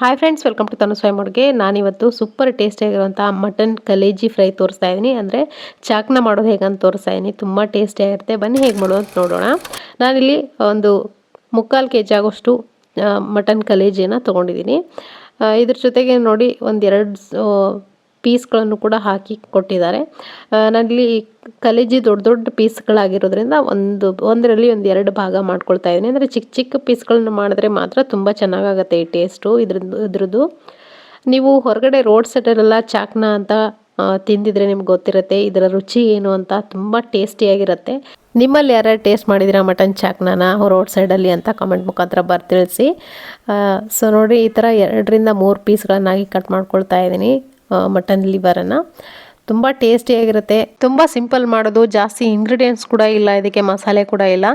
Hi friends welcome to ತನುಸ್ವಾಯಿ ಅಡುಗೆ ನಾನಿವತ್ತು ಸೂಪರ್ ಟೇಸ್ಟಿಯಾಗಿರುವಂಥ ಮಟನ್ ಕಲೇಜಿ ಫ್ರೈ ತೋರಿಸ್ತಾ ಇದ್ದೀನಿ ಅಂದರೆ ಚಾಕ್ನ ಮಾಡೋದು ಹೇಗಂತ ತೋರಿಸ್ತಾ ಇದ್ದೀನಿ ತುಂಬ ಟೇಸ್ಟಿಯಾಗಿರುತ್ತೆ ಬನ್ನಿ ಹೇಗೆ ಮಾಡೋ ಅಂತ ನೋಡೋಣ. ನಾನಿಲ್ಲಿ ಒಂದು ಮುಕ್ಕಾಲು ಕೆ ಜಿ ಆಗೋಷ್ಟು ಮಟನ್ ಕಲೇಜಿಯನ್ನು ತೊಗೊಂಡಿದ್ದೀನಿ ಇದ್ರ ಜೊತೆಗೆ ನೋಡಿ ಒಂದೆರಡು ಪೀಸ್ಗಳನ್ನು ಕೂಡ ಹಾಕಿ ಕೊಟ್ಟಿದ್ದಾರೆ. ನಾನಿಲ್ಲಿ ಕಲೇಜಿ ದೊಡ್ಡ ದೊಡ್ಡ ಪೀಸ್ಗಳಾಗಿರೋದ್ರಿಂದ ಒಂದು, ಒಂದರಲ್ಲಿ ಒಂದು ಎರಡು ಭಾಗ ಮಾಡ್ಕೊಳ್ತಾ ಇದ್ದೀನಿ. ಅಂದರೆ ಚಿಕ್ಕ ಚಿಕ್ಕ ಪೀಸ್ಗಳನ್ನು ಮಾಡಿದ್ರೆ ಮಾತ್ರ ತುಂಬ ಚೆನ್ನಾಗಾಗತ್ತೆ ಈ ಟೇಸ್ಟು ಇದ್ರದ್ದು ಇದ್ರದ್ದು. ನೀವು ಹೊರಗಡೆ ರೋಡ್ ಸೈಡಲ್ಲೆಲ್ಲ ಚಾಕ್ನ ಅಂತ ತಿಂದಿದ್ರೆ ನಿಮ್ಗೆ ಗೊತ್ತಿರುತ್ತೆ. ಇದರ ರುಚಿ ಏನು ಅಂತ ತುಂಬ ಟೇಸ್ಟಿಯಾಗಿರುತ್ತೆ ನಿಮ್ಮಲ್ಲಿ ಯಾರು ಟೇಸ್ಟ್ ಮಾಡಿದಿರಾ ಮಟನ್ ಚಾಕ್ನಾನ ರೋಡ್ ಸೈಡಲ್ಲಿ ಅಂತ ಕಮೆಂಟ್ ಮುಖಾಂತರ ಬರ್ ತಿಳಿಸಿ ಸೊ ನೋಡಿ ಈ ಥರ ಎರಡರಿಂದ ಮೂರು ಪೀಸ್ಗಳನ್ನಾಗಿ ಕಟ್ ಮಾಡ್ಕೊಳ್ತಾ ಇದ್ದೀನಿ. ಮಟನ್ ಲಿವರನ್ನು ತುಂಬ ಟೇಸ್ಟಿಯಾಗಿರುತ್ತೆ ತುಂಬ ಸಿಂಪಲ್ ಮಾಡೋದು. ಜಾಸ್ತಿ ಇಂಗ್ರೀಡಿಯೆಂಟ್ಸ್ ಕೂಡ ಇಲ್ಲ. ಇದಕ್ಕೆ ಮಸಾಲೆ ಕೂಡ ಇಲ್ಲ.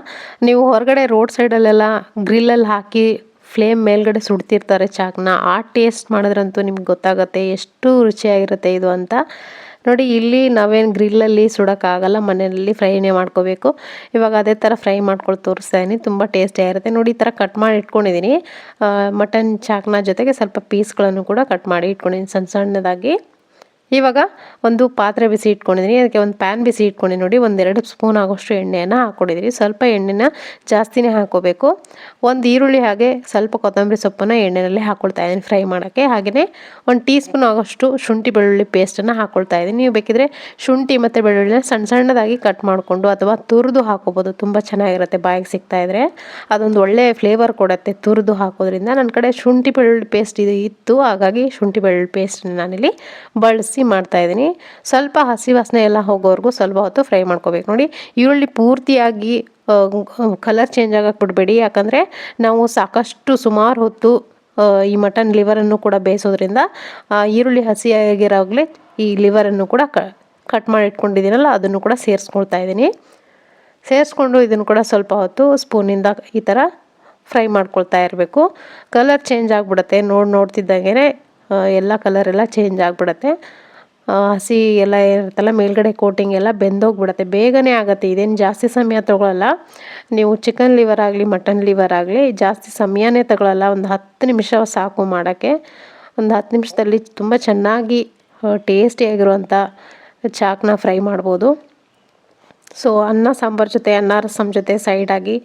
ನೀವು ಹೊರಗಡೆ ರೋಡ್ ಸೈಡಲ್ಲೆಲ್ಲ ಗ್ರಿಲ್ಲಲ್ಲಿ ಹಾಕಿ ಫ್ಲೇಮ್ ಮೇಲ್ಗಡೆ ಸುಡ್ತಿರ್ತಾರೆ ಚಾಕ್ನ. ಆ ಟೇಸ್ಟ್ ಮಾಡಿದ್ರಂತೂ ನಿಮ್ಗೆ ಗೊತ್ತಾಗುತ್ತೆ. ಎಷ್ಟು ರುಚಿಯಾಗಿರುತ್ತೆ ಇದು ಅಂತ. ನೋಡಿ, ಇಲ್ಲಿ ನಾವೇನು ಗ್ರಿಲ್ಲಲ್ಲಿ ಸುಡೋಕ್ಕಾಗಲ್ಲ, ಮನೆಯಲ್ಲಿ ಫ್ರೈನೇ ಮಾಡ್ಕೋಬೇಕು. ಇವಾಗ ಅದೇ ಥರ ಫ್ರೈ ಮಾಡ್ಕೊಂಡು ತೋರಿಸ್ತಾ ಇದ್ದೀನಿ ತುಂಬ ಟೇಸ್ಟಿಯಾಗಿರುತ್ತೆ ನೋಡಿ, ಈ ಥರ ಕಟ್ ಮಾಡಿ ಇಟ್ಕೊಂಡಿದ್ದೀನಿ. ಮಟನ್ ಚಾಕ್ನ ಜೊತೆಗೆ ಸ್ವಲ್ಪ ಪೀಸ್ಗಳನ್ನು ಕೂಡ ಕಟ್ ಮಾಡಿ ಇಟ್ಕೊಂಡಿದ್ದೀನಿ, ಸಣ್ಣ ಸಣ್ಣದಾಗಿ. ಇವಾಗ ಒಂದು ಪಾತ್ರೆ ಬಿಸಿ ಇಟ್ಕೊಂಡಿದ್ದೀನಿ. ಅದಕ್ಕೆ ಒಂದು ಪ್ಯಾನ್ ಬಿಸಿ ಇಟ್ಕೊಂಡಿದ್ದೀನಿ ನೋಡಿ ಒಂದೆರಡು ಸ್ಪೂನ್ ಆಗೋಷ್ಟು ಎಣ್ಣೆಯನ್ನು ಹಾಕ್ಕೊಂಡಿದ್ದೀನಿ. ಸ್ವಲ್ಪ ಎಣ್ಣೆನ ಜಾಸ್ತಿನೇ ಹಾಕೋಬೇಕು. ಒಂದು ಈರುಳ್ಳಿ ಹಾಗೆ ಸ್ವಲ್ಪ ಕೊತ್ತಂಬರಿ ಸೊಪ್ಪನ್ನು ಎಣ್ಣೆಯಲ್ಲಿ ಹಾಕ್ಕೊಳ್ತಾ ಇದ್ದೀನಿ ಫ್ರೈ ಮಾಡೋಕ್ಕೆ. ಹಾಗೆಯೇ ಒಂದು ಟೀ ಸ್ಪೂನ್ ಆಗೋಷ್ಟು ಶುಂಠಿ ಬೆಳ್ಳುಳ್ಳಿ ಪೇಸ್ಟನ್ನು ಹಾಕ್ಕೊಳ್ತಾ ಇದ್ದೀನಿ. ನೀವು ಬೇಕಿದ್ರೆ ಶುಂಠಿ ಮತ್ತು ಬೆಳ್ಳುಳ್ಳಿನ ಸಣ್ಣ ಸಣ್ಣದಾಗಿ ಕಟ್ ಮಾಡಿಕೊಂಡು ಅಥವಾ ತುರಿದು ಹಾಕೋಬೋದು. ತುಂಬ ಚೆನ್ನಾಗಿರುತ್ತೆ ಬಾಯಿಗೆ ಸಿಗ್ತಾ ಇದ್ದರೆ ಅದೊಂದು ಒಳ್ಳೆಯ ಫ್ಲೇವರ್ ಕೊಡುತ್ತೆ ತುರಿದು ಹಾಕೋದ್ರಿಂದ. ನನ್ನ ಕಡೆ ಶುಂಠಿ ಬೆಳ್ಳುಳ್ಳಿ ಪೇಸ್ಟ್ ಇದು ಇತ್ತು. ಹಾಗಾಗಿ ಶುಂಠಿ ಬೆಳ್ಳುಳ್ಳಿ ಪೇಸ್ಟ್ ನಾನಿಲ್ಲಿ ಬಳಸಿ ಮಾಡ್ತಾ ಮಾಡ್ತಾಯಿದ್ದೀನಿ ಸ್ವಲ್ಪ ಹಸಿ ವಾಸನೆ ಎಲ್ಲ ಹೋಗೋವರೆಗೂ ಸ್ವಲ್ಪ ಹೊತ್ತು ಫ್ರೈ ಮಾಡ್ಕೋಬೇಕು. ನೋಡಿ, ಈರುಳ್ಳಿ ಪೂರ್ತಿಯಾಗಿ ಕಲರ್ ಚೇಂಜ್ ಆಗಕ್ಕೆ ಬಿಡಬೇಡಿ. ಯಾಕಂದರೆ ನಾವು ಸಾಕಷ್ಟು ಸುಮಾರು ಹೊತ್ತು ಈ ಮಟನ್ ಲಿವರನ್ನು ಕೂಡ ಬೇಯಿಸೋದ್ರಿಂದ ಈರುಳ್ಳಿ ಹಸಿಯಾಗಿರೋವಾಗಲೇ ಈ ಲಿವರನ್ನು ಕೂಡ ಕಟ್ ಮಾಡಿ ಇಟ್ಕೊಂಡಿದ್ದೀನಲ್ಲ, ಅದನ್ನು ಕೂಡ ಸೇರಿಸ್ಕೊಳ್ತಾ ಇದ್ದೀನಿ. ಸೇರಿಸ್ಕೊಂಡು ಇದನ್ನು ಕೂಡ ಸ್ವಲ್ಪ ಹೊತ್ತು ಸ್ಪೂನಿಂದ ಈ ಥರ ಫ್ರೈ ಮಾಡ್ಕೊಳ್ತಾ ಇರಬೇಕು. ಕಲರ್ ಚೇಂಜ್ ಆಗಿಬಿಡುತ್ತೆ. ನೋಡಿ ನೋಡ್ತಿದ್ದಂಗೆ ಎಲ್ಲ ಕಲರೆಲ್ಲ ಚೇಂಜ್ ಆಗಿಬಿಡುತ್ತೆ. ಹಸಿ ಎಲ್ಲ ಇರುತ್ತಲ್ಲ, ಮೇಲ್ಗಡೆ ಕೋಟಿಂಗ್ ಎಲ್ಲ ಬೆಂದೋಗ್ಬಿಡುತ್ತೆ. ಬೇಗನೆ ಆಗುತ್ತೆ. ಇದೇನು ಜಾಸ್ತಿ ಸಮಯ ತೊಗೊಳಲ್ಲ. ನೀವು ಚಿಕನ್ ಲಿವರ್ ಆಗಲಿ ಮಟನ್ ಲಿವರ್ ಆಗಲಿ, ಜಾಸ್ತಿ ಸಮಯನೇ ತಗೊಳ್ಳಲ್ಲ ಒಂದು ಹತ್ತು ನಿಮಿಷ ಸಾಕು ಮಾಡೋಕ್ಕೆ. ಒಂದು ಹತ್ತು ನಿಮಿಷದಲ್ಲಿ ತುಂಬ ಚೆನ್ನಾಗಿ ಟೇಸ್ಟಿಯಾಗಿರುವಂಥ ಚಾಕ್ನ ಫ್ರೈ ಮಾಡ್ಬೋದು. ಸೊ ಅನ್ನ, ಸಾಂಬಾರು ಜೊತೆ ಅನ್ನ ರಸಮ್ ಜೊತೆ ಸೈಡಾಗಿ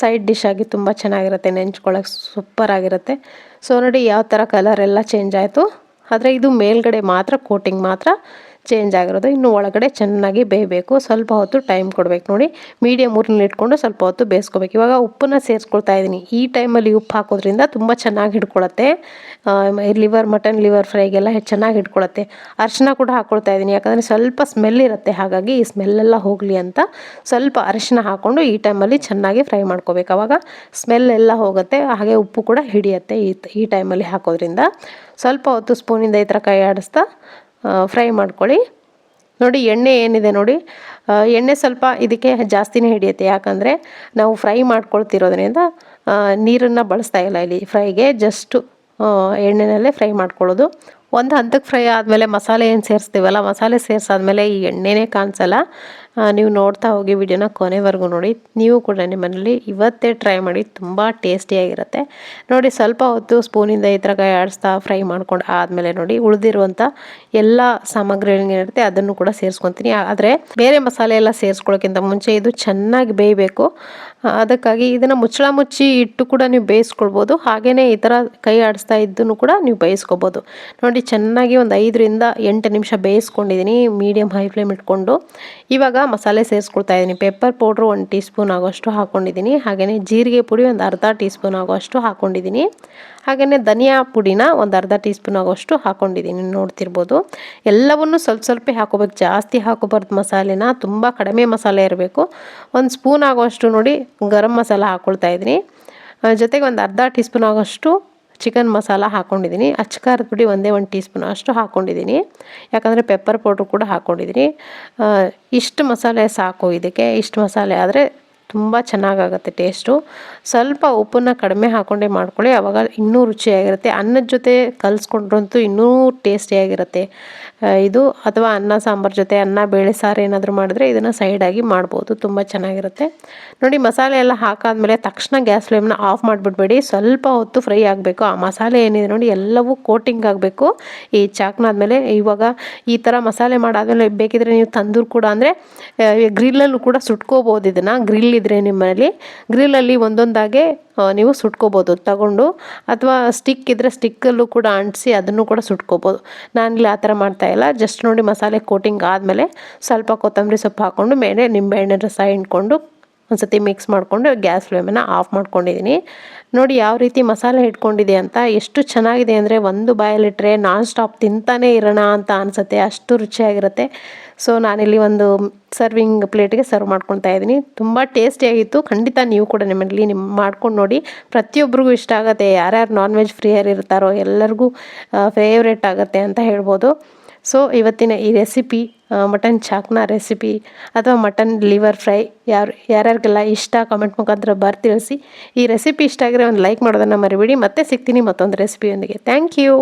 ಸೈಡ್ ಡಿಶ್ ಆಗಿ ತುಂಬ ಚೆನ್ನಾಗಿರುತ್ತೆ. ನೆಂಚ್ಕೊಳ್ಳೋಕೆ ಸೂಪರಾಗಿರುತ್ತೆ ಸೊ ನೋಡಿ, ಯಾವ ಥರ ಕಲರ್ ಎಲ್ಲ ಚೇಂಜ್ ಆಯಿತು. ಆದರೆ ಇದು ಮೇಲ್ಗಡೆ ಮಾತ್ರ ಕೋಟಿಂಗ್ ಮಾತ್ರ ಚೇಂಜ್ ಆಗಿರೋದು. ಇನ್ನು ಒಳಗಡೆ ಚೆನ್ನಾಗಿ ಬೇಯಬೇಕು. ಸ್ವಲ್ಪ ಹೊತ್ತು ಟೈಮ್ ಕೊಡಬೇಕು ನೋಡಿ. ಮೀಡಿಯಮ್ ಊರಿನಲ್ಲಿ ಇಟ್ಕೊಂಡು ಸ್ವಲ್ಪ ಹೊತ್ತು ಬೇಯಿಸ್ಕೋಬೇಕು. ಇವಾಗ ಉಪ್ಪನ್ನು ಸೇರಿಸ್ಕೊಳ್ತಾ ಇದ್ದೀನಿ. ಈ ಟೈಮಲ್ಲಿ ಉಪ್ಪು ಹಾಕೋದ್ರಿಂದ ತುಂಬ ಚೆನ್ನಾಗಿ ಹಿಡ್ಕೊಳತ್ತೆ. ಲಿವರ್ ಮಟನ್ ಲಿವರ್ ಫ್ರೈಗೆಲ್ಲ ಚೆನ್ನಾಗಿ ಹಿಡ್ಕೊಳತ್ತೆ. ಅರಿಶಿನ ಕೂಡ ಹಾಕ್ಕೊಳ್ತಾ ಇದ್ದೀನಿ. ಯಾಕಂದರೆ ಸ್ವಲ್ಪ ಸ್ಮೆಲ್ ಇರುತ್ತೆ. ಹಾಗಾಗಿ ಈ ಸ್ಮೆಲ್ಲೆಲ್ಲ ಹೋಗಲಿ ಅಂತ ಸ್ವಲ್ಪ ಅರಿಶಿನ ಹಾಕ್ಕೊಂಡು ಈ ಟೈಮಲ್ಲಿ ಚೆನ್ನಾಗಿ ಫ್ರೈ ಮಾಡ್ಕೋಬೇಕು. ಆವಾಗ ಸ್ಮೆಲ್ ಎಲ್ಲ ಹೋಗುತ್ತೆ. ಹಾಗೆ ಉಪ್ಪು ಕೂಡ ಹಿಡಿಯುತ್ತೆ ಈ ಈ ಟೈಮಲ್ಲಿ ಹಾಕೋದ್ರಿಂದ. ಸ್ವಲ್ಪ ಹೊತ್ತು ಸ್ಪೂನಿಂದ ಈ ಥರ ಕೈ ಆಡಿಸ್ತಾ ಫ್ರೈ ಮಾಡ್ಕೊಳ್ಳಿ. ನೋಡಿ, ಎಣ್ಣೆ ಏನಿದೆ ನೋಡಿ ಎಣ್ಣೆ ಸ್ವಲ್ಪ ಇದಕ್ಕೆ ಜಾಸ್ತಿನೇ ಹಿಡಿಯುತ್ತೆ. ಯಾಕಂದರೆ ನಾವು ಫ್ರೈ ಮಾಡ್ಕೊಳ್ತಿರೋದ್ರಿಂದ ನೀರನ್ನು ಬಳಸ್ತಾ ಇಲ್ಲ ಇಲ್ಲಿ. ಫ್ರೈಗೆ ಜಸ್ಟು ಎಣ್ಣೆನಲ್ಲೇ ಫ್ರೈ ಮಾಡ್ಕೊಳ್ಳೋದು. ಒಂದು ಹಂತಕ್ಕೆ ಫ್ರೈ ಆದಮೇಲೆ ಮಸಾಲೆ ಏನು ಸೇರಿಸ್ತೀವಲ್ಲ, ಮಸಾಲೆ ಸೇರಿಸಾದ್ಮೇಲೆ ಈ ಎಣ್ಣೆನೇ ಕಾಣಿಸಲ್ಲ. ನೀವು ನೋಡ್ತಾ ಹೋಗಿ ವಿಡಿಯೋನ ಕೊನೆವರೆಗೂ ನೋಡಿ. ನೀವು ಕೂಡ ನಿಮ್ಮನೇಲಿ ಇವತ್ತೇ ಟ್ರೈ ಮಾಡಿ ತುಂಬ ಟೇಸ್ಟಿಯಾಗಿರುತ್ತೆ ನೋಡಿ, ಸ್ವಲ್ಪ ಹೊತ್ತು ಸ್ಪೂನಿಂದ ಈ ಥರ ಆಡಿಸ್ತಾ ಫ್ರೈ ಮಾಡ್ಕೊಂಡು ಆದಮೇಲೆ ನೋಡಿ ಉಳಿದಿರುವಂಥ ಎಲ್ಲ ಸಾಮಗ್ರಿಗಳಿರುತ್ತೆ ಅದನ್ನು ಕೂಡ ಸೇರಿಸ್ಕೊತೀನಿ. ಆದರೆ ಬೇರೆ ಮಸಾಲೆ ಎಲ್ಲ ಸೇರಿಸ್ಕೊಳ್ಳೋಕ್ಕಿಂತ ಮುಂಚೆ ಇದು ಚೆನ್ನಾಗಿ ಬೇಯಬೇಕು. ಅದಕ್ಕಾಗಿ ಇದನ್ನು ಮುಚ್ಚಳ ಮುಚ್ಚಿ ಇಟ್ಟು ಕೂಡ ನೀವು ಬೇಯಿಸ್ಕೊಳ್ಬೋದು. ಹಾಗೆಯೇ ಈ ಥರ ಕೈ ಆಡಿಸ್ತಾ ಇದ್ದನ್ನು ಕೂಡ ನೀವು ಬೇಯಿಸ್ಕೊಬೋದು ನೋಡಿ, ಚೆನ್ನಾಗಿ ಒಂದು ಐದರಿಂದ ಎಂಟು ನಿಮಿಷ ಬೇಯಿಸ್ಕೊಂಡಿದ್ದೀನಿ ಮೀಡಿಯಮ್ ಹೈ ಫ್ಲೇಮ್ ಇಟ್ಕೊಂಡು. ಇವಾಗ ಮಸಾಲೆ ಸೇರಿಸ್ಕೊಳ್ತಾ ಇದ್ದೀನಿ ಪೆಪ್ಪರ್ ಪೌಡ್ರು ಒಂದು ಟೀ ಸ್ಪೂನ್ ಆಗೋಷ್ಟು ಹಾಕ್ಕೊಂಡಿದ್ದೀನಿ ಹಾಗೆಯೇ ಜೀರಿಗೆ ಪುಡಿ ಒಂದು ಅರ್ಧ ಟೀ ಸ್ಪೂನ್ ಆಗೋಷ್ಟು ಹಾಕ್ಕೊಂಡಿದ್ದೀನಿ ಹಾಗೆಯೇ ಧನಿಯಾ ಪುಡಿನ ಒಂದು ಅರ್ಧ ಟೀ ಸ್ಪೂನ್ ಆಗೋಷ್ಟು ಹಾಕ್ಕೊಂಡಿದ್ದೀನಿ ನೋಡ್ತಿರ್ಬೋದು. ಎಲ್ಲವನ್ನು ಸ್ವಲ್ಪ ಸ್ವಲ್ಪ ಹಾಕೋಬೇಕು. ಜಾಸ್ತಿ ಹಾಕೋಬಾರ್ದು ಮಸಾಲೆನ, ತುಂಬ ಕಡಿಮೆ ಮಸಾಲೆ ಇರಬೇಕು. ಒಂದು ಸ್ಪೂನ್ ಆಗೋಷ್ಟು ನೋಡಿ ಗರಂ ಮಸಾಲ ಹಾಕ್ಕೊಳ್ತಾ ಇದ್ದೀನಿ. ಜೊತೆಗೆ ಒಂದು ಅರ್ಧ ಟೀ ಸ್ಪೂನ್ ಆಗೋಷ್ಟು ಚಿಕನ್ ಮಸಾಲ ಹಾಕ್ಕೊಂಡಿದ್ದೀನಿ ಅಚ್ಚಖಾರದ ಪುಡಿ ಒಂದೇ ಒಂದು ಟೀ ಸ್ಪೂನ್ ಅಷ್ಟು ಹಾಕ್ಕೊಂಡಿದ್ದೀನಿ ಯಾಕಂದರೆ ಪೆಪ್ಪರ್ ಪೌಡ್ರ್ ಕೂಡ ಹಾಕ್ಕೊಂಡಿದ್ದೀನಿ ಇಷ್ಟು ಮಸಾಲೆ ಸಾಕು ಇದಕ್ಕೆ. ಇಷ್ಟು ಮಸಾಲೆ ಆದರೆ ತುಂಬ ಚೆನ್ನಾಗಾಗುತ್ತೆ ಟೇಸ್ಟು. ಸ್ವಲ್ಪ ಉಪ್ಪನ್ನ ಕಡಿಮೆ ಹಾಕ್ಕೊಂಡೇ ಮಾಡ್ಕೊಳ್ಳಿ ಆವಾಗ ಇನ್ನೂ ರುಚಿಯಾಗಿರುತ್ತೆ. ಅನ್ನದ ಜೊತೆ ಕಲಿಸ್ಕೊಂಡ್ರಂತೂ ಇನ್ನೂ ಟೇಸ್ಟಿಯಾಗಿರುತ್ತೆ. ಇದು ಅಥವಾ ಅನ್ನ, ಸಾಂಬಾರು ಜೊತೆ ಅನ್ನ, ಬೇಳೆ ಸಾರು ಏನಾದರೂ ಮಾಡಿದ್ರೆ ಇದನ್ನು ಸೈಡಾಗಿ ಮಾಡ್ಬೋದು. ತುಂಬ ಚೆನ್ನಾಗಿರುತ್ತೆ. ನೋಡಿ, ಮಸಾಲೆ ಎಲ್ಲ ಹಾಕಾದ್ಮೇಲೆ ತಕ್ಷಣ ಗ್ಯಾಸ್ ಫ್ಲೇಮ್ನ ಆಫ್ ಮಾಡಿಬಿಡ್ಬೇಡಿ. ಸ್ವಲ್ಪ ಹೊತ್ತು ಫ್ರೈ ಆಗಬೇಕು. ಆ ಮಸಾಲೆ ಏನಿದೆ ನೋಡಿ, ಎಲ್ಲವೂ ಕೋಟಿಂಗ್ ಆಗಬೇಕು. ಈ ಚಾಕ್ನಾದ್ಮೇಲೆ ಇವಾಗ ಈ ಥರ ಮಸಾಲೆ ಮಾಡಾದ್ಮೇಲೆ ಬೇಕಿದ್ರೆ ನೀವು ತಂದೂರು ಕೂಡ ಅಂದರೆ ಗ್ರಿಲ್ಲಲ್ಲೂ ಕೂಡ ಸುಟ್ಕೋಬೋದು ಇದನ್ನು. ಗ್ರಿಲ್ ಇದ್ದರೆ ನಿಮ್ಮಲ್ಲಿ ಗ್ರಿಲ್ಲಲ್ಲಿ ಒಂದೊಂದಾಗೆ ನೀವು ಸುಟ್ಕೋಬೋದು. ತಗೊಂಡು ಅಥವಾ ಸ್ಟಿಕ್ ಇದ್ದರೆ ಸ್ಟಿಕ್ಕಲ್ಲೂ ಕೂಡ ಅಂಟಿಸಿ ಅದನ್ನು ಕೂಡ ಸುಟ್ಕೋಬೋದು. ನಾನಿಲ್ಲಿ ಆ ಥರ ಮಾಡ್ತಾಯಿಲ್ಲ ಜಸ್ಟ್ ನೋಡಿ ಮಸಾಲೆ ಕೋಟಿಂಗ್ ಆದಮೇಲೆ ಸ್ವಲ್ಪ ಕೊತ್ತಂಬರಿ ಸೊಪ್ಪು ಹಾಕ್ಕೊಂಡು ಮೇಲೆ ನಿಂಬೆಹಣ್ಣಿನ ರಸ ಹಿಂಡ್ಕೊಂಡು ಒಂದ್ಸತಿ ಮಿಕ್ಸ್ ಮಾಡಿಕೊಂಡು ಗ್ಯಾಸ್ ಫ್ಲೇಮನ್ನು ಆಫ್ ಮಾಡ್ಕೊಂಡಿದ್ದೀನಿ ನೋಡಿ ಯಾವ ರೀತಿ ಮಸಾಲೆ ಇಟ್ಕೊಂಡಿದೆ ಅಂತ, ಎಷ್ಟು ಚೆನ್ನಾಗಿದೆ ಅಂದರೆ ಒಂದು ಬಾಯಲ್ಲಿಟ್ಟರೆ ನಾನ್ ಸ್ಟಾಪ್ ತಿಂತಾನೇ ಇರೋಣ ಅಂತ ಅನಿಸುತ್ತೆ, ಅಷ್ಟು ರುಚಿಯಾಗಿರುತ್ತೆ. ಸೊ ನಾನಿಲ್ಲಿ ಒಂದು ಸರ್ವಿಂಗ್ ಪ್ಲೇಟ್ಗೆ ಸರ್ವ್ ಮಾಡ್ಕೊತಾ ಇದ್ದೀನಿ. ತುಂಬ ಟೇಸ್ಟಿಯಾಗಿತ್ತು ಖಂಡಿತ ನೀವು ಕೂಡ ನಿಮ್ಮಲ್ಲಿ ನಿಮ್ಮ ಮಾಡ್ಕೊಂಡು ನೋಡಿ. ಪ್ರತಿಯೊಬ್ಬರಿಗೂ ಇಷ್ಟ ಆಗುತ್ತೆ, ಯಾರ್ಯಾರು ನಾನ್ ವೆಜ್ ಫ್ರೀಯರ್ ಇರ್ತಾರೋ ಎಲ್ಲರಿಗೂ ಫೇವ್ರೇಟ್ ಆಗುತ್ತೆ ಅಂತ ಹೇಳ್ಬೋದು. ಸೊ ಇವತ್ತಿನ ಈ ರೆಸಿಪಿ ಮಟನ್ ಚಾಕ್ನ ರೆಸಿಪಿ ಅಥವಾ ಮಟನ್ ಲಿವರ್ ಫ್ರೈ ಯಾರು, ಯಾರ್ಯಾರಿಗೆಲ್ಲ ಇಷ್ಟ ಕಮೆಂಟ್ ಮುಖಾಂತರ ಬರ್ ತಿಳಿಸಿ. ಈ ರೆಸಿಪಿ ಇಷ್ಟ ಆಗಿರೋ ಒಂದು ಲೈಕ್ ಮಾಡೋದನ್ನು ಮರಿಬೇಡಿ. ಮತ್ತೆ ಸಿಗ್ತೀನಿ ಮತ್ತೊಂದು ರೆಸಿಪಿಯೊಂದಿಗೆ ಥ್ಯಾಂಕ್ ಯು